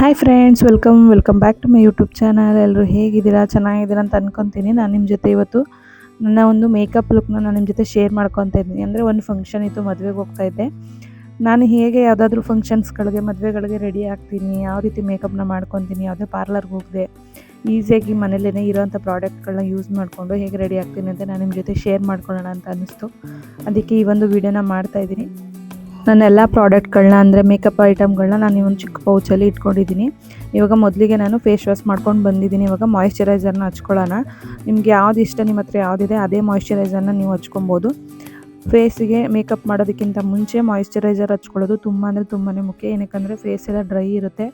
Hi friends welcome welcome back to my YouTube channel ಎಲ್ಲರೂ ಹೇಗಿದ್ದೀರಾ? ಚೆನ್ನಾಗಿದ್ದೀರಾ ಅಂತ ಅನ್ಕೊತೀನಿ. ನಾನು ನಿಮ್ಮ ಜೊತೆ ಇವತ್ತು ನನ್ನ ಒಂದು ಮೇಕಪ್ ಲುಕ್ನ ನಾನು ನಿಮ್ಮ ಜೊತೆ ಶೇರ್ ಮಾಡ್ಕೊತಾ ಇದ್ದೀನಿ. ಅಂದರೆ ಒಂದು ಫಂಕ್ಷನ್ ಇತ್ತು, ಮದುವೆಗೆ ಹೋಗ್ತಾ ಇದ್ದೆ. ನಾನು ಹೇಗೆ ಯಾವುದಾದ್ರೂ ಫಂಕ್ಷನ್ಸ್ಗಳಿಗೆ ಮದುವೆಗಳಿಗೆ ರೆಡಿ ಆಗ್ತೀನಿ, ಯಾವ ರೀತಿ ಮೇಕಪ್ನ ಮಾಡ್ಕೊತೀನಿ, ಯಾವುದೇ ಪಾರ್ಲರ್ಗೆ ಹೋಗದೆ ಈಸಿಯಾಗಿ ಮನೇಲೇ ಇರೋವಂಥ ಪ್ರಾಡಕ್ಟ್ಗಳನ್ನ ಯೂಸ್ ಮಾಡಿಕೊಂಡು ಹೇಗೆ ರೆಡಿ ಆಗ್ತೀನಿ ಅಂತ ನಾನು ನಿಮ್ಮ ಜೊತೆ ಶೇರ್ ಮಾಡ್ಕೊಳ್ಳೋಣ ಅಂತ ಅನ್ನಿಸ್ತು ಅದಕ್ಕೆ ಈ ಒಂದು ವೀಡಿಯೋನ ಮಾಡ್ತಾಯಿದ್ದೀನಿ ನನ್ನ ಎಲ್ಲ ಪ್ರಾಡಕ್ಟ್ಗಳನ್ನ ಅಂದರೆ ಮೇಕಪ್ ಐಟಮ್ಗಳನ್ನ ನಾನು ಒಂದು ಚಿಕ್ಕ ಪೌಚಲ್ಲಿ ಇಟ್ಕೊಂಡಿದ್ದೀನಿ. ಇವಾಗ ಮೊದಲಿಗೆ ನಾನು ಫೇಸ್ ವಾಶ್ ಮಾಡ್ಕೊಂಡು ಬಂದಿದ್ದೀನಿ. ಇವಾಗ ಮಾಯಿಶ್ಚರೈಸರ್ನ ಹಚ್ಕೊಳ್ಳೋಣ. ನಿಮ್ಗೆ ಯಾವ್ದು ಇಷ್ಟ ನಿಮ್ಮ ಹತ್ರ ಯಾವುದಿದೆ ಅದೇ ಮಾಯಿಶ್ಚರೈಸರ್ನ ನೀವು ಹಚ್ಕೊಬೋದು. ಫೇಸಿಗೆ ಮೇಕಪ್ ಮಾಡೋದಕ್ಕಿಂತ ಮುಂಚೆ ಮಾಯಿಶ್ಚರೈಸರ್ ಹಚ್ಕೊಳ್ಳೋದು ತುಂಬ ಅಂದರೆ ತುಂಬಾ ಮುಖ್ಯ. ಏನಕ್ಕೆ ಫೇಸ್ ಎಲ್ಲ ಡ್ರೈ ಇರುತ್ತೆ.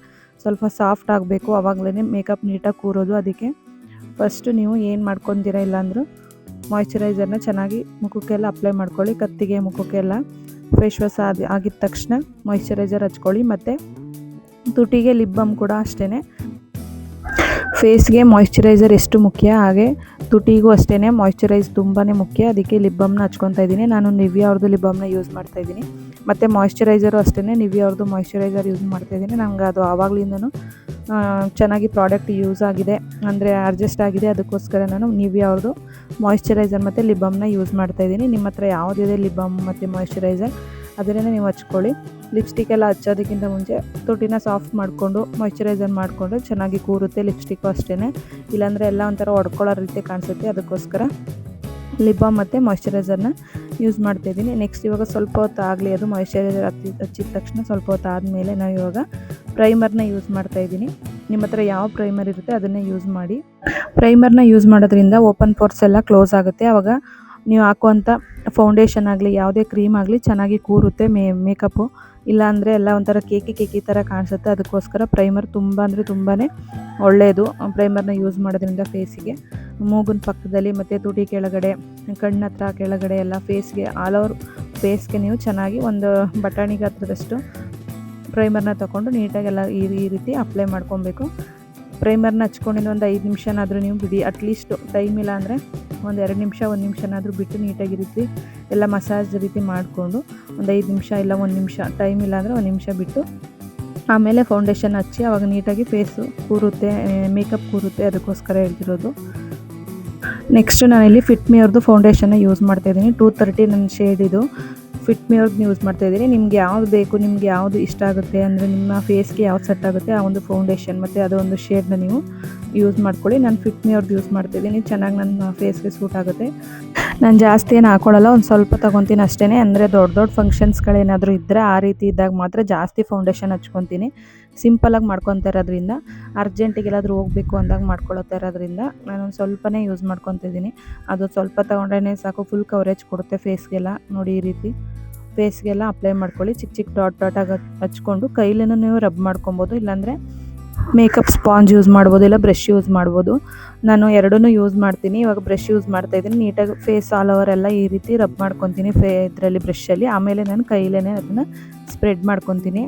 ಸ್ವಲ್ಪ ಸಾಫ್ಟ್ ಆಗಬೇಕು. ಆವಾಗಲೇ ಮೇಕಪ್ ನೀಟಾಗಿ ಕೂರೋದು ಅದಕ್ಕೆ. ಫಸ್ಟು ನೀವು ಏನು ಮಾಡ್ಕೊಂತೀರ ಇಲ್ಲಾಂದರೂ ಮಾಯಿಶ್ಚರೈಸರ್ನ ಚೆನ್ನಾಗಿ ಮುಖಕ್ಕೆಲ್ಲ ಅಪ್ಲೈ ಮಾಡ್ಕೊಳ್ಳಿ. ಕತ್ತಿಗೆ ಮುಖಕ್ಕೆಲ್ಲ. ಫೇಸ್ ವಾಶ್ ಆದ ಆಗಿದ ತಕ್ಷಣ ಮಾಯಿಶ್ಚರೈಸರ್ ಹಚ್ಕೊಳ್ಳಿ ಮತ್ತು ತುಟಿಗೆ ಲಿಪ್ ಬಾಮ್ ಕೂಡ ಅಷ್ಟೇ ಫೇಸ್ಗೆ ಮಾಯಿಶ್ಚರೈಸರ್ ಎಷ್ಟು ಮುಖ್ಯ? ಹಾಗೆ ತುಟಿಗೂ ಅಷ್ಟೇ ಮಾಯಿಶ್ಚರೈಸ್ ತುಂಬಾ ಮುಖ್ಯ. ಅದಕ್ಕೆ ಲಿಪ್ ಬಾಮ್ನ ಹಚ್ಕೊತಾ ಇದ್ದೀನಿ. ನಾನು ನಿವ್ಯ ಅವ್ರದ್ದು ಲಿಪ್ ಯೂಸ್ ಮಾಡ್ತಾ ಇದ್ದೀನಿ. ಮತ್ತು ಮಾಯಿಶ್ಚರೈಸರು ಅಷ್ಟೇ ನಿವ್ಯ ಅವ್ರದ್ದು ಮಾಯಿಶ್ಚರೈಸರ್ ಯೂಸ್ ಮಾಡ್ತಾ ಇದ್ದೀನಿ. ನಂಗೆ ಅದು ಆವಾಗಲಿಂದನೂ ಚೆನ್ನಾಗಿ ಪ್ರಾಡಕ್ಟ್ ಯೂಸ್ ಆಗಿದೆ. ಅಂದರೆ ಅಡ್ಜಸ್ಟ್ ಆಗಿದೆ. ಅದಕ್ಕೋಸ್ಕರ ನಾನು ನಿವ್ಯ ಅವ್ರದ್ದು ಮಾಯಿಶ್ಚರೈಸರ್ ಮತ್ತು ಲಿಬಮ್ನ ಬಾಮ್ನ ಯೂಸ್ ಮಾಡ್ತಾ ಇದ್ದೀನಿ. ನಿಮ್ಮ ಹತ್ರ ಯಾವುದಿದೆ ಲಿಬಮ್ ಬಾಮ್ ಮತ್ತು ಮಾಯಿಶ್ಚರೈಸರ್ ಅದರಿಂದ ನೀವು ಹಚ್ಕೊಳ್ಳಿ. ಲಿಪ್ಸ್ಟಿಕ್ ಎಲ್ಲ ಹಚ್ಚೋದಕ್ಕಿಂತ ಮುಂಚೆ ತುಟಿನ ಸಾಫ್ಟ್ ಮಾಡಿಕೊಂಡು ಮಾಯಿಶ್ಚರೈಸರ್ ಮಾಡಿಕೊಂಡು ಚೆನ್ನಾಗಿ ಕೂರುತ್ತೆ ಲಿಪ್ಸ್ಟಿಕ್ಕು ಅಷ್ಟೇ ಇಲ್ಲಾಂದರೆ ಎಲ್ಲ ಒಂಥರ ಹೊಡ್ಕೊಳ್ಳೋ ರೀತಿ ಕಾಣಿಸುತ್ತೆ. ಅದಕ್ಕೋಸ್ಕರ ಲಿಪ್ ಬಾಮ್ ಮತ್ತು ಮಾಯಿಶ್ಚರೈಸರ್ನ ಯೂಸ್ ಮಾಡ್ತಾಯಿದ್ದೀನಿ ನೆಕ್ಸ್ಟ್ ಇವಾಗ ಸ್ವಲ್ಪ ಹೊತ್ತು ಆಗಲಿ, ಅದು ಮಾಯಿಶ್ಚರೈಸರ್ ಹಚ್ಚಿ ಹಚ್ಚಿದ ತಕ್ಷಣ ಸ್ವಲ್ಪ ಹೊತ್ತು ಆದಮೇಲೆ ನಾವು ಇವಾಗ ಪ್ರೈಮರ್ನ ಯೂಸ್ ಮಾಡ್ತಾಯಿದ್ದೀನಿ ನಿಮ್ಮ ಹತ್ರ ಯಾವ ಪ್ರೈಮರ್ ಇರುತ್ತೆ ಅದನ್ನೇ ಯೂಸ್ ಮಾಡಿ. ಪ್ರೈಮರ್ನ ಯೂಸ್ ಮಾಡೋದ್ರಿಂದ ಓಪನ್ ಪೋರ್ಸ್ ಎಲ್ಲ ಕ್ಲೋಸ್ ಆಗುತ್ತೆ. ಆವಾಗ ನೀವು ಹಾಕುವಂಥ ಫೌಂಡೇಶನ್ ಆಗಲಿ, ಯಾವುದೇ ಕ್ರೀಮ್ ಆಗಲಿ ಚೆನ್ನಾಗಿ ಕೂರುತ್ತೆ ಮೇ ಮೇಕಪ್ಪು ಇಲ್ಲಾಂದರೆ ಎಲ್ಲ ಒಂಥರ ಕೇಕಿ ಕೇಕಿ ಥರ ಕಾಣಿಸುತ್ತೆ. ಅದಕ್ಕೋಸ್ಕರ ಪ್ರೈಮರ್ ತುಂಬ ಅಂದರೆ ತುಂಬಾ ಒಳ್ಳೆಯದು ಪ್ರೈಮರ್ನ ಯೂಸ್ ಮಾಡೋದ್ರಿಂದ ಫೇಸಿಗೆ ಮೂಗಿನ ಪಕ್ಕದಲ್ಲಿ ಮತ್ತು ತುಟಿ ಕೆಳಗಡೆ, ಕಣ್ಣ ಹತ್ರ ಕೆಳಗಡೆ ಎಲ್ಲ ಫೇಸ್ಗೆ ಆಲ್ ಓವರ್ ಫೇಸ್ಗೆ ನೀವು ಚೆನ್ನಾಗಿ ಒಂದು ಬಟಾಣಿ ಗಾತ್ರದಷ್ಟು ಪ್ರೈಮರ್ನ ತೊಗೊಂಡು ನೀಟಾಗೆಲ್ಲ ಈ ಈ ರೀತಿ ಅಪ್ಲೈ ಮಾಡ್ಕೊಬೇಕು. ಪ್ರೈಮರ್ನ ಹಚ್ಕೊಂಡಿದ್ದು ಒಂದು ಐದು ನಿಮಿಷನಾದರೂ ನೀವು ಬಿಡಿ. ಅಟ್ಲೀಸ್ಟ್ ಟೈಮ್ ಇಲ್ಲ ಅಂದರೆ ಒಂದು ಎರಡು ನಿಮಿಷ, ಒಂದು ನಿಮಿಷನಾದರೂ ಬಿಟ್ಟು ನೀಟಾಗಿ ರೀತಿ ಎಲ್ಲ ಮಸಾಜ್ ರೀತಿ ಮಾಡಿಕೊಂಡು ಒಂದು ಐದು ನಿಮಿಷ ಇಲ್ಲ ಒಂದು ನಿಮಿಷ ಟೈಮ್ ಇಲ್ಲ ಅಂದರೆ ಒಂದು ನಿಮಿಷ ಬಿಟ್ಟು ಆಮೇಲೆ ಫೌಂಡೇಶನ್ ಹಚ್ಚಿ ಅವಾಗ ನೀಟಾಗಿ ಫೇಸು ಕೂರುತ್ತೆ ಮೇಕಪ್ ಕೂರುತ್ತೆ ಅದಕ್ಕೋಸ್ಕರ ಹೇಳ್ತಿರೋದು. ನೆಕ್ಸ್ಟ್ ಇಲ್ಲಿ ಫಿಟ್ ಮೀ ಅವ್ರದ್ದು ಫೌಂಡೇಶನ್ನ ಯೂಸ್ ಮಾಡ್ತಾಯಿದ್ದೀನಿ ಟೂ ತರ್ಟಿ ನನ್ನ ಶೇಡ್ ಇದು. ಫಿಟ್ ಮಿ ಯೂಸ್ ಮಾಡ್ತಾ ಇದ್ದೀನಿ. ನಿಮ್ಗೆ ಯಾವ್ದು ಬೇಕು, ನಿಮ್ಗೆ ಯಾವುದು ಇಷ್ಟ ಆಗುತ್ತೆ ಅಂದರೆ ನಿಮ್ಮ ಫೇಸ್ಗೆ ಯಾವ್ದು ಸೆಟ್ ಆಗುತ್ತೆ ಆ ಒಂದು ಫೌಂಡೇಶನ್ ಮತ್ತು ಅದೊಂದು ಶೇಡ್ನ ನೀವು ಯೂಸ್ ಮಾಡ್ಕೊಳ್ಳಿ. ನಾನು ಫಿಟ್ನಿಯವ್ರದ್ದು ಯೂಸ್ ಮಾಡ್ತಿದ್ದೀನಿ. ಚೆನ್ನಾಗಿ ನನ್ನ ಫೇಸ್ಗೆ ಸೂಟ್ ಆಗುತ್ತೆ. ನಾನು ಜಾಸ್ತಿ ಏನು ಹಾಕೊಳ್ಳಲ್ಲ ಒಂದು ಸ್ವಲ್ಪ ತೊಗೊತೀನಿ ಅಷ್ಟೇ ಅಂದರೆ ದೊಡ್ಡ ದೊಡ್ಡ ಫಂಕ್ಷನ್ಸ್ಗಳೇನಾದರೂ ಇದ್ದರೆ ಆ ರೀತಿ ಇದ್ದಾಗ ಮಾತ್ರ ಜಾಸ್ತಿ ಫೌಂಡೇಶನ್ ಹಚ್ಕೊತೀನಿ. ಸಿಂಪಲಾಗಿ ಮಾಡ್ಕೊತಾ ಇರೋದ್ರಿಂದ ಅರ್ಜೆಂಟಿಗೆಲ್ಲಾದರೂ ಹೋಗಬೇಕು ಅಂದಾಗ ಮಾಡ್ಕೊಳ್ಳೋತಾ ಇರೋದ್ರಿಂದ ನಾನೊಂದು ಸ್ವಲ್ಪನೇ ಯೂಸ್ ಮಾಡ್ಕೊತಿದ್ದೀನಿ. ಅದು ಸ್ವಲ್ಪ ತೊಗೊಂಡ್ರೆ ಸಾಕು. ಫುಲ್ ಕವರೇಜ್ ಕೊಡುತ್ತೆ ಫೇಸ್ಗೆಲ್ಲ ನೋಡಿ ಈ ರೀತಿ. ಫೇಸ್ಗೆಲ್ಲ ಅಪ್ಲೈ ಮಾಡ್ಕೊಳ್ಳಿ. ಚಿಕ್ಕ ಚಿಕ್ಕ ಡಾಟ್ ಡಾಟಾಗಿ ಹಚ್ಕೊಂಡು ಕೈಲೇನೂ ನೀವು ರಬ್ ಮಾಡ್ಕೊಬೋದು. ಇಲ್ಲಾಂದರೆ ಮೇಕಪ್ ಸ್ಪಾಂಜ್ ಯೂಸ್ ಮಾಡ್ಬೋದು ಇಲ್ಲ ಬ್ರಷ್ ಯೂಸ್ ಮಾಡ್ಬೋದು. ನಾನು ಎರಡೂ ಯೂಸ್ ಮಾಡ್ತೀನಿ. ಇವಾಗ ಬ್ರಷ್ ಯೂಸ್ ಮಾಡ್ತಾ ಇದ್ದೀನಿ. ನೀಟಾಗಿ ಫೇಸ್ ಆಲ್ ಓವರ್ ಎಲ್ಲ ಈ ರೀತಿ ರಬ್ ಮಾಡ್ಕೊತೀನಿ ಫೇ ಇದರಲ್ಲಿ ಬ್ರಷಲ್ಲಿ. ಆಮೇಲೆ ನಾನು ಕೈಲೇ ಅದನ್ನು ಸ್ಪ್ರೆಡ್ ಮಾಡ್ಕೊತೀನಿ.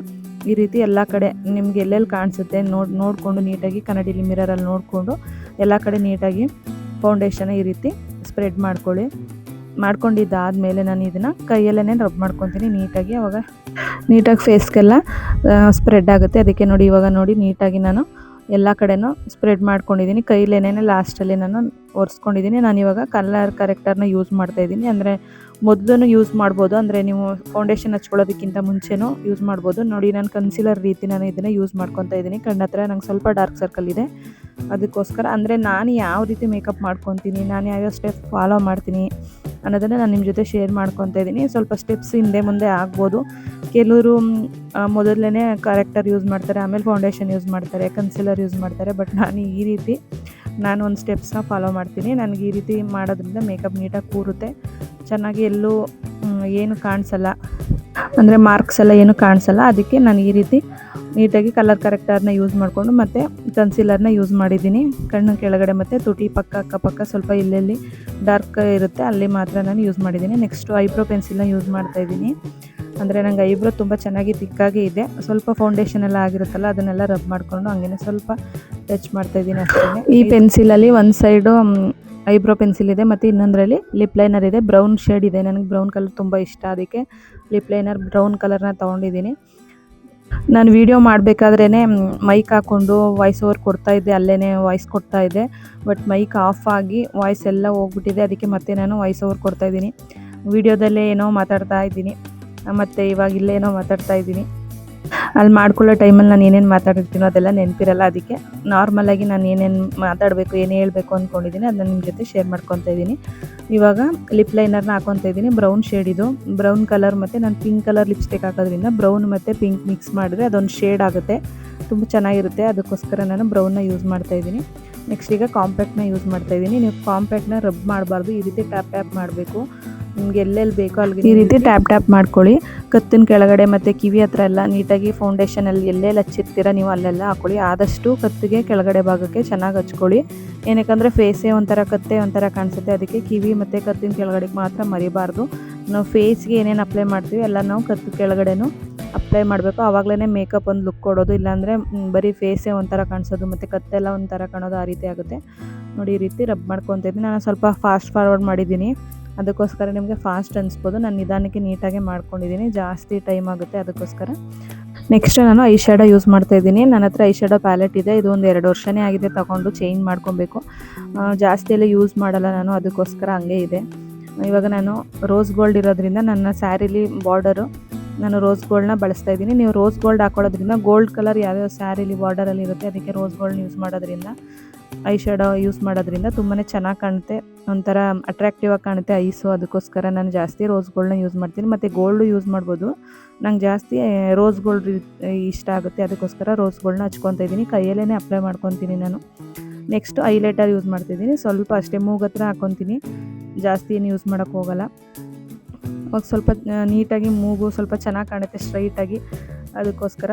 ಈ ರೀತಿ ಎಲ್ಲ ಕಡೆ ನಿಮ್ಗೆ ಎಲ್ಲೆಲ್ಲಿ ಕಾಣಿಸುತ್ತೆ ನೋಡಿ, ನೋಡಿಕೊಂಡು ನೀಟಾಗಿ ಕನ್ನಡಿಲಿ ಮಿರರಲ್ಲಿ ನೋಡಿಕೊಂಡು ಎಲ್ಲ ಕಡೆ ನೀಟಾಗಿ ಫೌಂಡೇಶನ್ ಈ ರೀತಿ ಸ್ಪ್ರೆಡ್ ಮಾಡ್ಕೊಳ್ಳಿ. ಮಾಡ್ಕೊಂಡಿದ್ದಾದಮೇಲೆ ನಾನು ಇದನ್ನು ಕೈಯಲ್ಲೇ ರಬ್ ಮಾಡ್ಕೊತೀನಿ ನೀಟಾಗಿ, ಅವಾಗ ನೀಟಾಗಿ ಫೇಸ್ಗೆಲ್ಲ ಸ್ಪ್ರೆಡ್ ಆಗುತ್ತೆ. ಅದಕ್ಕೆ ನೋಡಿ, ಇವಾಗ ನೋಡಿ, ನೀಟಾಗಿ ನಾನು ಎಲ್ಲ ಕಡೆನೂ ಸ್ಪ್ರೆಡ್ ಮಾಡ್ಕೊಂಡಿದ್ದೀನಿ. ಕೈಲೇನೇ ಲಾಸ್ಟಲ್ಲಿ ನಾನು ಒರೆಸ್ಕೊಂಡಿದ್ದೀನಿ. ನಾನು ಇವಾಗ ಕಲರ್ ಕರೆಕ್ಟರ್ನ ಯೂಸ್ ಮಾಡ್ತಾಯಿದ್ದೀನಿ ಅಂದರೆ ಮೊದಲು ಯೂಸ್ ಮಾಡ್ಬೋದು. ಅಂದರೆ ನೀವು ಫೌಂಡೇಶನ್ ಹಚ್ಕೊಳ್ಳೋದಕ್ಕಿಂತ ಮುಂಚೆನೂ ಯೂಸ್ ಮಾಡ್ಬೋದು. ನೋಡಿ, ನಾನು ಕನ್ಸಿಲರ್ ರೀತಿ ನಾನು ಇದನ್ನು ಯೂಸ್ ಮಾಡ್ಕೊತಾ ಇದ್ದೀನಿ. ಕಣ್ಣ ಹತ್ರ ನಂಗೆ ಸ್ವಲ್ಪ ಡಾರ್ಕ್ ಸರ್ಕಲ್ ಇದೆ. ಅದಕ್ಕೋಸ್ಕರ, ಅಂದರೆ ನಾನು ಯಾವ ರೀತಿ ಮೇಕಪ್ ಮಾಡ್ಕೊತೀನಿ, ನಾನು ಯಾವ್ಯಾವ ಸ್ಟೆಪ್ ಫಾಲೋ ಮಾಡ್ತೀನಿ ಅನ್ನೋದನ್ನು ನಾನು ನಿಮ್ಮ ಜೊತೆ ಶೇರ್ ಮಾಡ್ಕೊತ ಇದ್ದೀನಿ ಸ್ವಲ್ಪ ಸ್ಟೆಪ್ಸ್ ಹಿಂದೆ ಮುಂದೆ ಆಗ್ಬೋದು. ಕೆಲವರು ಮೊದಲನೇ ಕರೆಕ್ಟರ್ ಯೂಸ್ ಮಾಡ್ತಾರೆ, ಆಮೇಲೆ ಫೌಂಡೇಶನ್ ಯೂಸ್ ಮಾಡ್ತಾರೆ ಕನ್ಸಿಲರ್ ಯೂಸ್ ಮಾಡ್ತಾರೆ ಬಟ್ ನಾನು ಈ ರೀತಿ ನಾನು ಒಂದು ಸ್ಟೆಪ್ಸ್ನ ಫಾಲೋ ಮಾಡ್ತೀನಿ. ನನಗೆ ಈ ರೀತಿ ಮಾಡೋದ್ರಿಂದ ಮೇಕಪ್ ನೀಟಾಗಿ ಕೂರುತ್ತೆ. ಚೆನ್ನಾಗಿ ಎಲ್ಲೂ ಏನು ಕಾಣಿಸಲ್ಲ. ಅಂದರೆ ಮಾರ್ಕ್ಸ್ ಎಲ್ಲ ಏನು ಕಾಣಿಸಲ್ಲ. ಅದಕ್ಕೆ ನಾನು ಈ ರೀತಿ ನೀಟಾಗಿ ಕಲರ್ ಕರೆಕ್ಟರ್ನ ಯೂಸ್ ಮಾಡಿಕೊಂಡು ಮತ್ತು ಕನ್ಸಿಲರ್ನ ಯೂಸ್ ಮಾಡಿದ್ದೀನಿ. ಕಣ್ಣು ಕೆಳಗಡೆ ಮತ್ತು ತುಟಿ ಪಕ್ಕ, ಅಕ್ಕಪಕ್ಕ ಸ್ವಲ್ಪ ಇಲ್ಲೆಲ್ಲಿ ಡಾರ್ಕ್ ಇರುತ್ತೆ, ಅಲ್ಲಿ ಮಾತ್ರ ನಾನು ಯೂಸ್ ಮಾಡಿದ್ದೀನಿ. ನೆಕ್ಸ್ಟು ಐಬ್ರೋ ಪೆನ್ಸಿಲ್ನ ಯೂಸ್ ಮಾಡ್ತಾಯಿದ್ದೀನಿ ಅಂದರೆ ನಂಗೆ ಐಬ್ರೋ ತುಂಬ ಚೆನ್ನಾಗಿ ತಿಕ್ಕಾಗಿ ಇದೆ. ಸ್ವಲ್ಪ ಫೌಂಡೇಶನ್ ಎಲ್ಲ ಆಗಿರುತ್ತಲ್ಲ, ಅದನ್ನೆಲ್ಲ ರಬ್ ಮಾಡಿಕೊಂಡು ಹಂಗೆ ಸ್ವಲ್ಪ ಟಚ್ ಮಾಡ್ತಾಯಿದ್ದೀನಿ ಅಷ್ಟೇ. ಈ ಪೆನ್ಸಿಲಲ್ಲಿ ಒಂದು ಸೈಡು ಐಬ್ರೋ ಪೆನ್ಸಿಲ್ ಇದೆ, ಮತ್ತು ಇನ್ನೊಂದರಲ್ಲಿ ಲಿಪ್ ಲೈನರ್ ಇದೆ. ಬ್ರೌನ್ ಶೇಡ್ ಇದೆ, ನನಗೆ ಬ್ರೌನ್ ಕಲರ್ ತುಂಬ ಇಷ್ಟ ಅದಕ್ಕೆ ಲಿಪ್ ಲೈನರ್ ಬ್ರೌನ್ ಕಲರ್ನ ತೊಗೊಂಡಿದ್ದೀನಿ. ನಾನು ವಿಡಿಯೋ ಮಾಡಬೇಕಾದ್ರೇ ಮೈಕ್ ಹಾಕ್ಕೊಂಡು ವಾಯ್ಸ್ ಓವರ್ ಕೊಡ್ತಾ ಇದ್ದೆ ಅಲ್ಲೇ ವಾಯ್ಸ್ ಕೊಡ್ತಾ ಇದ್ದೆ. ಬಟ್ ಮೈಕ್ ಆಫ್ ಆಗಿ ವಾಯ್ಸ್ ಎಲ್ಲ ಹೋಗ್ಬಿಟ್ಟಿದೆ, ಅದಕ್ಕೆ ಮತ್ತೆ ನಾನು ವಾಯ್ಸ್ ಓವರ್ ಕೊಡ್ತಾ ಇದ್ದೀನಿ. ವಿಡಿಯೋದಲ್ಲೇ ಏನೋ ಮಾತಾಡ್ತಾ ಇದ್ದೀನಿ, ಮತ್ತು ಇವಾಗ ಇಲ್ಲೇನೋ ಮಾತಾಡ್ತಾ ಇದ್ದೀನಿ. ಅಲ್ಲಿ ಮಾಡ್ಕೊಳ್ಳೋ ಟೈಮಲ್ಲಿ ನಾನು ಏನೇನು ಮಾತಾಡಿರ್ತೀನೋ ಅದೆಲ್ಲ ನೆನಪಿರಲ್ಲ. ಅದಕ್ಕೆ ನಾರ್ಮಲಾಗಿ ನಾನು ಏನೇನು ಮಾತಾಡಬೇಕು, ಏನು ಹೇಳಬೇಕು ಅಂದ್ಕೊಂಡಿದ್ದೀನಿ ಅದನ್ನ ನಿಮ್ಮ ಜೊತೆ ಶೇರ್ ಮಾಡ್ಕೊತಾ ಇದ್ದೀನಿ. ಇವಾಗ ಲಿಪ್ ಲೈನರ್ನ ಹಾಕೊತಾ ಇದ್ದೀನಿ. ಬ್ರೌನ್ ಶೇಡ್ ಇದು. ಬ್ರೌನ್ ಕಲರ್ ಮತ್ತು ನಾನು ಪಿಂಕ್ ಕಲರ್ ಲಿಪ್ಸ್ಟಿಕ್ ಹಾಕೋದ್ರಿಂದ ಬ್ರೌನ್ ಮತ್ತು ಪಿಂಕ್ ಮಿಕ್ಸ್ ಮಾಡಿದ್ರೆ ಅದೊಂದು ಶೇಡ್ ಆಗುತ್ತೆ. ತುಂಬ ಚೆನ್ನಾಗಿರುತ್ತೆ. ಅದಕ್ಕೋಸ್ಕರ ನಾನು ಬ್ರೌನ್ನ ಯೂಸ್ ಮಾಡ್ತಾ ಇದ್ದೀನಿ. ನೆಕ್ಸ್ಟ್ ಈಗ ಕಾಂಪ್ಯಾಕ್ಟ್ನ ಯೂಸ್ ಮಾಡ್ತಾ ಇದ್ದೀನಿ. ನೀವು ಕಾಂಪ್ಯಾಕ್ಟ್ನ ರಬ್ ಮಾಡಬಾರ್ದು. ಈ ರೀತಿ ಟ್ಯಾಪ್ ಟ್ಯಾಪ್ ಮಾಡಬೇಕು. ನಿಮ್ಗೆ ಎಲ್ಲೆಲ್ಲಿ ಬೇಕೋ ಅಲ್ಲಿಗೆ ಈ ರೀತಿ ಟ್ಯಾಪ್ ಟ್ಯಾಪ್ ಮಾಡ್ಕೊಳ್ಳಿ. ಕತ್ತಿನ ಕೆಳಗಡೆ ಮತ್ತು ಕಿವಿ ಹತ್ರ ಎಲ್ಲ ನೀಟಾಗಿ ಫೌಂಡೇಶನಲ್ಲಿ ಎಲ್ಲೆಲ್ಲಿ ಹಚ್ಚಿರ್ತೀರ ನೀವು ಅಲ್ಲೆಲ್ಲ ಹಾಕೊಳ್ಳಿ. ಆದಷ್ಟು ಕತ್ತಿಗೆ ಕೆಳಗಡೆ ಭಾಗಕ್ಕೆ ಚೆನ್ನಾಗಿ ಹಚ್ಕೊಳ್ಳಿ. ಏನಕ್ಕಂದರೆ ಫೇಸೇ ಒಂಥರ ಕತ್ತೆ ಒಂಥರ ಕಾಣಿಸುತ್ತೆ. ಅದಕ್ಕೆ ಕಿವಿ ಮತ್ತು ಕತ್ತಿನ ಕೆಳಗಡೆಗೆ ಮಾತ್ರ ಮರಿಬಾರ್ದು. ನಾವು ಫೇಸ್ಗೆ ಏನೇನು ಅಪ್ಲೈ ಮಾಡ್ತೀವಿ ಎಲ್ಲ ನಾವು ಕತ್ತು ಕೆಳಗಡೆನೂ ಅಪ್ಲೈ ಮಾಡಬೇಕು. ಆವಾಗಲೇ ಮೇಕಪ್ ಒಂದು ಲುಕ್ ಕೊಡೋದು ಇಲ್ಲಾಂದರೆ ಬರೀ ಫೇಸೇ ಒಂಥರ ಕಾಣಿಸೋದು ಮತ್ತು ಕತ್ತೆಲ್ಲ ಒಂಥರ ಕಾಣೋದು ಆ ರೀತಿ ಆಗುತ್ತೆ. ನೋಡಿ ಈ ರೀತಿ ರಬ್ ಮಾಡ್ಕೊತ ಇದ್ದೀನಿ. ನಾನು ಸ್ವಲ್ಪ ಫಾಸ್ಟ್ ಫಾರ್ವರ್ಡ್ ಮಾಡಿದ್ದೀನಿ. ಅದಕ್ಕೋಸ್ಕರ ನಿಮಗೆ ಫಾಸ್ಟ್ ಅನಿಸ್ಬೋದು. ನಾನು ನಿಧಾನಕ್ಕೆ ನೀಟಾಗೆ ಮಾಡ್ಕೊಂಡಿದ್ದೀನಿ ಜಾಸ್ತಿ ಟೈಮ್ ಆಗುತ್ತೆ ಅದಕ್ಕೋಸ್ಕರ. ನೆಕ್ಸ್ಟ್ ನಾನು ಐ ಶ್ಯಾಡೋ ಯೂಸ್ ಮಾಡ್ತಾ ಇದ್ದೀನಿ. ನನ್ನ ಹತ್ರ ಐ ಶ್ಯಾಡೋ ಪ್ಯಾಲೆಟ್ ಇದೆ. ಇದು ಒಂದು ಎರಡು ವರ್ಷನೇ ಆಗಿದೆ ತಗೊಂಡು ಚೇಂಜ್ ಮಾಡ್ಕೊಬೇಕು. ಜಾಸ್ತಿ ಎಲ್ಲ ಯೂಸ್ ಮಾಡಲ್ಲ ನಾನು. ಅದಕ್ಕೋಸ್ಕರ ಹಂಗೆ ಇದೆ. ಇವಾಗ ನಾನು ರೋಸ್ ಗೋಲ್ಡ್ ಇರೋದ್ರಿಂದ ನನ್ನ ಸ್ಯಾರಿಲಿ ಬಾರ್ಡರು ನಾನು ರೋಸ್ ಗೋಲ್ಡ್ನ ಬಳಸ್ತಾ ಇದ್ದೀನಿ. ನೀವು ರೋಸ್ ಗೋಲ್ಡ್ ಹಾಕೊಳ್ಳೋದ್ರಿಂದ ಗೋಲ್ಡ್ ಕಲರ್ ಯಾವ್ಯಾವ ಸ್ಯಾರಿಲಿ ಬಾರ್ಡರಲ್ಲಿ ಇರುತ್ತೆ, ಅದಕ್ಕೆ ರೋಸ್ ಗೋಲ್ಡ್ ಯೂಸ್ ಮಾಡೋದ್ರಿಂದ ಐ ಶ್ಯಾಡೋ ಯೂಸ್ ಮಾಡೋದ್ರಿಂದ ತುಂಬಾ ಚೆನ್ನಾಗಿ ಕಾಣುತ್ತೆ. ಒಂಥರ ಅಟ್ರಾಕ್ಟಿವ್ ಆಗಿ ಕಾಣುತ್ತೆ ಐಸು ಅದಕ್ಕೋಸ್ಕರ ನಾನು ಜಾಸ್ತಿ ರೋಸ್ ಗೋಲ್ಡ್ನ ಯೂಸ್ ಮಾಡ್ತೀನಿ. ಮತ್ತು ಗೋಲ್ಡು ಯೂಸ್ ಮಾಡ್ಬೋದು. ನಂಗೆ ಜಾಸ್ತಿ ರೋಸ್ ಗೋಲ್ಡ್ ಇಷ್ಟ ಆಗುತ್ತೆ. ಅದಕ್ಕೋಸ್ಕರ ರೋಸ್ ಗೋಲ್ಡ್ನ ಹಚ್ಕೊತಾ ಇದ್ದೀನಿ. ಕೈಯಲ್ಲೇ ಅಪ್ಲೈ ಮಾಡ್ಕೊತೀನಿ ನಾನು. ನೆಕ್ಸ್ಟ್ ಐಲೈಟರ್ ಯೂಸ್ ಮಾಡ್ತಿದ್ದೀನಿ. ಸ್ವಲ್ಪ ಅಷ್ಟೇ ಮೂಗತ್ರ ಹತ್ರ ಹಾಕ್ಕೊತೀನಿ ಜಾಸ್ತಿ ಏನು ಯೂಸ್ ಮಾಡೋಕ್ಕೆ ಹೋಗಲ್ಲ. ಅವಾಗ ಸ್ವಲ್ಪ ನೀಟಾಗಿ ಮೂಗು ಸ್ವಲ್ಪ ಚೆನ್ನಾಗಿ ಕಾಣುತ್ತೆ ಸ್ಟ್ರೈಟಾಗಿ ಅದಕ್ಕೋಸ್ಕರ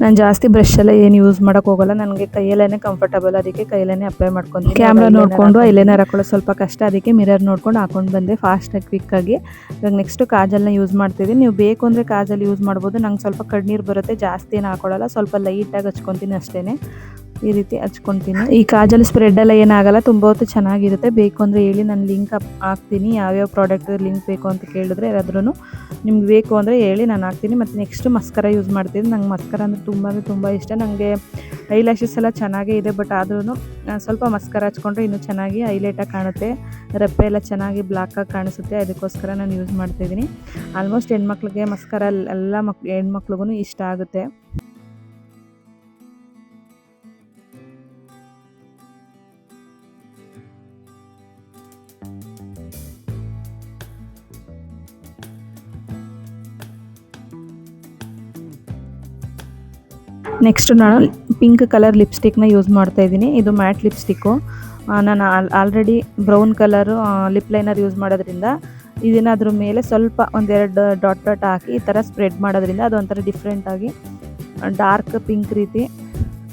ನಾನು ಜಾಸ್ತಿ ಬ್ರಷ್ ಎಲ್ಲ ಏನು ಯೂಸ್ ಮಾಡೋಕೆ ಹೋಗಲ್ಲ. ನನಗೆ ಕೈಯಲ್ಲೇ ಕಂಫರ್ಟಬಲ್ ಅದಕ್ಕೆ ಕೈಯಲ್ಲೇ ಅಪ್ಲೈ ಮಾಡ್ಕೊಂಡು ಕ್ಯಾಮ್ರಾ ನೋಡಿಕೊಂಡು ಐಲೈನರ್ ಹಾಕೊಳ್ಳೋದು ಸ್ವಲ್ಪ ಕಷ್ಟ. ಅದಕ್ಕೆ ಮಿರರ್ ನೋಡ್ಕೊಂಡು ಹಾಕೊಂಡು ಬಂದೆ ಫಾಸ್ಟಾಗಿ ಕ್ವಿಕ್ಕಾಗಿ ಇವಾಗ ನೆಕ್ಸ್ಟು ಕಾಜಲ್ನ ಯೂಸ್ ಮಾಡ್ತಿದ್ದೀನಿ ನೀವು ಬೇಕು ಅಂದರೆ ಕಾಜಲ್ ಯೂಸ್ ಮಾಡ್ಬೋದು. ನಂಗೆ ಸ್ವಲ್ಪ ಕಣ್ಣೀರು ಬರುತ್ತೆ. ಜಾಸ್ತಿ ಏನು ಹಾಕೊಳ್ಳಲ್ಲ ಸ್ವಲ್ಪ ಲೈಟಾಗಿ ಹಚ್ಕೊತೀನಿ ಅಷ್ಟೇ ಈ ರೀತಿ ಹಚ್ಕೊತೀನಿ. ಈ ಕಾಜಲ್ ಸ್ಪ್ರೆಡ್ ಎಲ್ಲ ಏನಾಗಲ್ಲ, ತುಂಬ ಹೊತ್ತು ಚೆನ್ನಾಗಿರುತ್ತೆ. ಬೇಕು ಅಂದರೆ ಹೇಳಿ ನಾನು ಲಿಂಕ್ ಹಾಕ್ತೀನಿ. ಯಾವ್ಯಾವ ಪ್ರಾಡಕ್ಟ್ ಲಿಂಕ್ ಬೇಕು ಅಂತ ಕೇಳಿದ್ರೆ ಯಾರಾದ್ರೂ ನಿಮ್ಗೆ ಬೇಕು ಅಂದರೆ ಹೇಳಿ ನಾನು ಹಾಕ್ತೀನಿ. ಮತ್ತು ನೆಕ್ಸ್ಟ್ ಮಸ್ಕರ ಯೂಸ್ ಮಾಡ್ತೀನಿ ನಂಗೆ ಮಸ್ಕರ ಅಂದರೆ ತುಂಬ ತುಂಬ ಇಷ್ಟ. ನನಗೆ ಲ್ಯಾಶಸ್ ಎಲ್ಲ ಚೆನ್ನಾಗೇ ಇದೆ ಬಟ್ ಆದ್ರೂ ಸ್ವಲ್ಪ ಮಸ್ಕರ ಹಚ್ಕೊಂಡ್ರೆ ಇನ್ನೂ ಚೆನ್ನಾಗಿ ಹೈಲೈಟಾಗಿ ಕಾಣುತ್ತೆ. ರೆಪ್ಪೆ ಎಲ್ಲ ಚೆನ್ನಾಗಿ ಬ್ಲ್ಯಾಕಾಗಿ ಕಾಣಿಸುತ್ತೆ. ಅದಕ್ಕೋಸ್ಕರ ನಾನು ಯೂಸ್ ಮಾಡ್ತಾಯಿದ್ದೀನಿ ಆಲ್ಮೋಸ್ಟ್ ಹೆಣ್ಮಕ್ಳಿಗೆ ಮಸ್ಕರ ಎಲ್ಲ ಮಕ್ ಹೆಣ್ಮಕ್ಳಿಗೂ ಇಷ್ಟ ಆಗುತ್ತೆ. ನೆಕ್ಸ್ಟ್ ನಾನು ಪಿಂಕ್ ಕಲರ್ ಲಿಪ್ಸ್ಟಿಕ್ನ ಯೂಸ್ ಮಾಡ್ತಾ ಇದ್ದೀನಿ. ಇದು ಮ್ಯಾಟ್ ಲಿಪ್ಸ್ಟಿಕ್ಕು ನಾನು all already brown colour lip liner use ಮಾಡೋದ್ರಿಂದ ಇದನ್ನು ಅದ್ರ ಮೇಲೆ ಸ್ವಲ್ಪ ಒಂದೆರಡು ಡಾಟ್ ಡಾಟ್ ಹಾಕಿ ಈ ಥರ ಸ್ಪ್ರೆಡ್ ಮಾಡೋದ್ರಿಂದ ಅದು ಒಂಥರ ಡಿಫ್ರೆಂಟಾಗಿ ಡಾರ್ಕ್ ಪಿಂಕ್ ರೀತಿ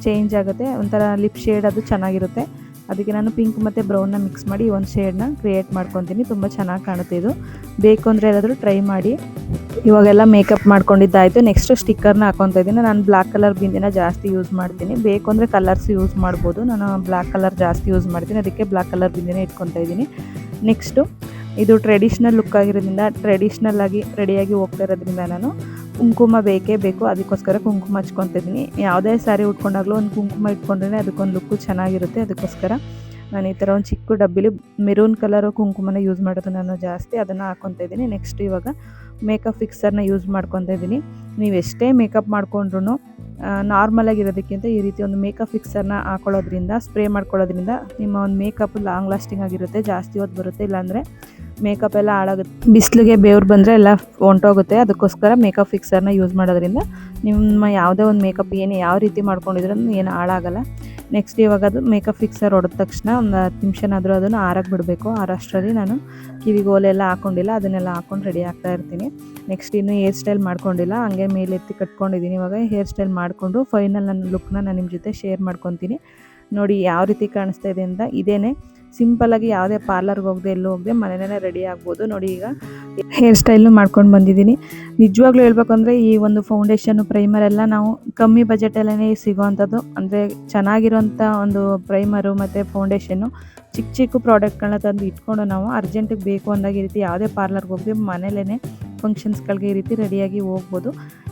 ಚೇಂಜ್ ಆಗುತ್ತೆ. ಒಂಥರ ಲಿಪ್ ಶೇಡ್ ಅದು ಚೆನ್ನಾಗಿರುತ್ತೆ. ಅದಕ್ಕೆ ನಾನು ಪಿಂಕ್ ಮತ್ತು ಬ್ರೌನ್ನ ಮಿಕ್ಸ್ ಮಾಡಿ ಒಂದು ಶೇಡ್ನ ಕ್ರಿಯೇಟ್ ಮಾಡ್ಕೊತೀನಿ. ತುಂಬ ಚೆನ್ನಾಗಿ ಕಾಣುತ್ತೆ ಇದು. ಬೇಕು ಅಂದರೆ ಏನಾದರೂ ಟ್ರೈ ಮಾಡಿ. ಇವಾಗೆಲ್ಲ ಮೇಕಪ್ ಮಾಡ್ಕೊಂಡಿದ್ದಾಯಿತು. ನೆಕ್ಸ್ಟ್ ಸ್ಟಿಕ್ಕರ್ನ ಹಾಕೊತಾ ಇದ್ದೀನಿ. ನಾನು ಬ್ಲ್ಯಾಕ್ ಕಲರ್ ಬಿಂದಿನ ಜಾಸ್ತಿ ಯೂಸ್ ಮಾಡ್ತೀನಿ. ಬೇಕು ಅಂದರೆ ಕಲರ್ಸ್ ಯೂಸ್ ಮಾಡ್ಬೋದು. ನಾನು ಬ್ಲ್ಯಾಕ್ ಕಲರ್ ಜಾಸ್ತಿ ಯೂಸ್ ಮಾಡ್ತೀನಿ. ಅದಕ್ಕೆ ಬ್ಲ್ಯಾಕ್ ಕಲರ್ ಬಿಂದಿನ ಇಟ್ಕೊತಾ ಇದ್ದೀನಿ. ನೆಕ್ಸ್ಟು ಇದು ಟ್ರೆಡಿಷ್ನಲ್ ಲುಕ್ ಆಗಿರೋದ್ರಿಂದ ಟ್ರೆಡಿಷ್ನಲ್ ಆಗಿ ರೆಡಿಯಾಗಿ ಹೋಗ್ತಾ ಇರೋದ್ರಿಂದ ನಾನು ಕುಂಕುಮ ಬೇಕೇ ಬೇಕು. ಅದಕ್ಕೋಸ್ಕರ ಕುಂಕುಮ ಹಚ್ಕೊತಿದ್ದೀನಿ ಯಾವುದೇ ಸ್ಯಾರಿ ಉಟ್ಕೊಂಡಾಗಲೂ ಒಂದು ಕುಂಕುಮ ಇಟ್ಕೊಂಡ್ರೆ ಅದಕ್ಕೊಂದು ಲುಕ್ಕು ಚೆನ್ನಾಗಿರುತ್ತೆ. ಅದಕ್ಕೋಸ್ಕರ ನಾನು ಈ ಥರ ಒಂದು ಚಿಕ್ಕ ಡಬ್ಬಿಲಿ ಮೆರೂನ್ ಕಲರು ಕುಂಕುಮನ ಯೂಸ್ ಮಾಡೋದು ನಾನು ಜಾಸ್ತಿ ಅದನ್ನು ಹಾಕ್ಕೊತಾ ಇದ್ದೀನಿ. ನೆಕ್ಸ್ಟ್ ಇವಾಗ ಮೇಕಪ್ ಫಿಕ್ಸರ್ನ ಯೂಸ್ ಮಾಡ್ಕೊತಾ ಇದ್ದೀನಿ. ನೀವು ಎಷ್ಟೇ ಮೇಕಪ್ ಮಾಡ್ಕೊಂಡ್ರು ನಾರ್ಮಲಾಗಿರೋದಕ್ಕಿಂತ ಈ ರೀತಿ ಒಂದು ಮೇಕಪ್ ಫಿಕ್ಸರ್ನ ಹಾಕೊಳ್ಳೋದ್ರಿಂದ ಸ್ಪ್ರೇ ಮಾಡ್ಕೊಳ್ಳೋದ್ರಿಂದ ನಿಮ್ಮ ಒಂದು ಮೇಕಪ್ ಲಾಂಗ್ ಲಾಸ್ಟಿಂಗ್ ಆಗಿರುತ್ತೆ, ಜಾಸ್ತಿ ಹೊತ್ತು ಬರುತ್ತೆ. ಇಲ್ಲಾಂದರೆ ಮೇಕಪ್ ಎಲ್ಲ ಹಾಳಾಗುತ್ತೆ. ಬಿಸಿಲಿಗೆ ಬೇವ್ರು ಬಂದರೆ ಎಲ್ಲ ಹೊಂಟೋಗುತ್ತೆ. ಅದಕ್ಕೋಸ್ಕರ ಮೇಕಪ್ ಫಿಕ್ಸರ್ನ ಯೂಸ್ ಮಾಡೋದ್ರಿಂದ ನಿಮ್ಮ ಯಾವುದೇ ಒಂದು ಮೇಕಪ್ ಏನು ಯಾವ ರೀತಿ ಮಾಡ್ಕೊಂಡಿದ್ರೂ ಏನು ಹಾಳಾಗಲ್ಲ. ನೆಕ್ಸ್ಟ್ ಇವಾಗ ಅದು ಮೇಕಪ್ ಫಿಕ್ಸರ್ ಹೊಡೆದ ತಕ್ಷಣ ಒಂದು ಹತ್ತು ನಿಮಿಷನಾದರೂ ಅದನ್ನು ಆರಕ್ಕೆ ಬಿಡಬೇಕು. ಆರಷ್ಟರಲ್ಲಿ ನಾನು ಕಿವಿಗೋಲೆಲ್ಲ ಹಾಕೊಂಡಿಲ್ಲ, ಅದನ್ನೆಲ್ಲ ಹಾಕೊಂಡು ರೆಡಿ ಆಗ್ತಾ ಇರ್ತೀನಿ. ನೆಕ್ಸ್ಟ್ ಇನ್ನೂ ಹೇರ್ ಸ್ಟೈಲ್ ಮಾಡ್ಕೊಂಡಿಲ್ಲ, ಹಂಗೆ ಮೇಲೆತ್ತಿ ಕಟ್ಕೊಂಡಿದ್ದೀನಿ ಇವಾಗ ಹೇರ್ ಸ್ಟೈಲ್ ಮಾಡಿಕೊಂಡು ಫೈನಲ್ ನನ್ನ ಲುಕ್ನ ನಾನು ನಿಮ್ಮ ಜೊತೆ ಶೇರ್ ಮಾಡ್ಕೊತೀನಿ. ನೋಡಿ, ಯಾವ ರೀತಿ ಕಾಣಿಸ್ತಾ ಇದೆ ಅಂತ. ಇದೇನೆ ಸಿಂಪಲಾಗಿ ಯಾವುದೇ ಪಾರ್ಲರ್ಗೆ ಹೋಗದೆ ಎಲ್ಲೂ ಹೋಗದೆ ಮನೆಯಲ್ಲೇ ರೆಡಿ ಆಗ್ಬೋದು. ನೋಡಿ ಈಗ ಹೇರ್ ಸ್ಟೈಲ್ನು ಮಾಡ್ಕೊಂಡು ಬಂದಿದ್ದೀನಿ. ನಿಜವಾಗ್ಲೂ ಹೇಳ್ಬೇಕಂದ್ರೆ ಈ ಒಂದು ಫೌಂಡೇಶನು ಪ್ರೈಮರ್ ಎಲ್ಲ ನಾವು ಕಮ್ಮಿ ಬಜೆಟಲ್ಲೇ ಸಿಗೋವಂಥದ್ದು ಅಂದರೆ ಚೆನ್ನಾಗಿರುವಂಥ ಒಂದು ಪ್ರೈಮರು ಮತ್ತು ಫೌಂಡೇಶನ್ನು ಚಿಕ್ಕ ಚಿಕ್ಕ ಪ್ರಾಡಕ್ಟ್ಗಳನ್ನ ತಂದು ಇಟ್ಕೊಂಡು ನಾವು ಅರ್ಜೆಂಟಿಗೆ ಬೇಕು ಅಂದಾಗ ಈ ರೀತಿ ಯಾವುದೇ ಪಾರ್ಲರ್ಗೆ ಹೋಗಿ ಮನೇಲೇ ಫಂಕ್ಷನ್ಸ್ಗಳಿಗೆ ಈ ರೀತಿ ರೆಡಿಯಾಗಿ ಹೋಗ್ಬೋದು.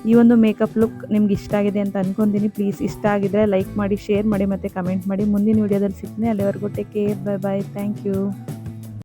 ಈ ಒಂದು ಮೇಕಪ್ ಲುಕ್ ನಿಮ್ಗೆ ಇಷ್ಟ ಆಗಿದೆ ಅಂತ ಅನ್ಕೊಂತೀನಿ. ಪ್ಲೀಸ್ ಇಷ್ಟ ಆಗಿದ್ರೆ ಲೈಕ್ ಮಾಡಿ, ಶೇರ್ ಮಾಡಿ ಮತ್ತು ಕಮೆಂಟ್ ಮಾಡಿ. ಮುಂದಿನ ವೀಡಿಯೋದಲ್ಲಿ ಸಿಗ್ತೀನಿ. ಅಲ್ಲಿವರೆಗೂ take care. Bye bye. Thank you.